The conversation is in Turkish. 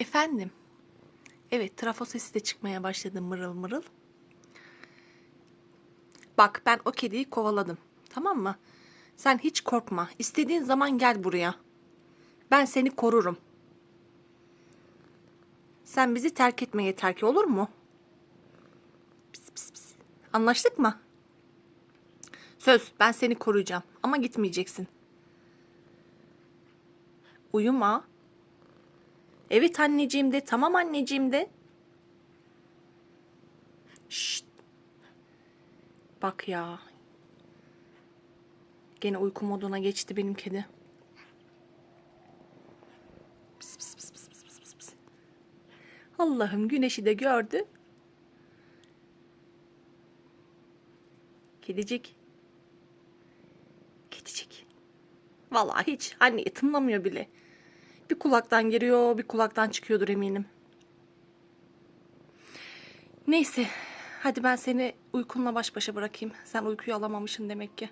Efendim. Evet, trafo sesi de çıkmaya başladı mırıl mırıl. Bak ben o kediyi kovaladım. Tamam mı? Sen hiç korkma. İstediğin zaman gel buraya. Ben seni korurum. Sen bizi terk etme yeter ki olur mu? Pis, pis, pis. Anlaştık mı? Söz ben seni koruyacağım ama gitmeyeceksin. Uyuma. Evet anneciğim de tamam anneciğim de. Şşt. Bak ya. Gene uyku moduna geçti benim kedi. Allah'ım güneşi de gördü. Kedicik. Kedicik. Vallahi hiç anneyi tınlamıyor bile. Bir kulaktan giriyor, bir kulaktan çıkıyordur eminim. Neyse, hadi ben seni uykunla baş başa bırakayım. Sen uykuyu alamamışsın demek ki.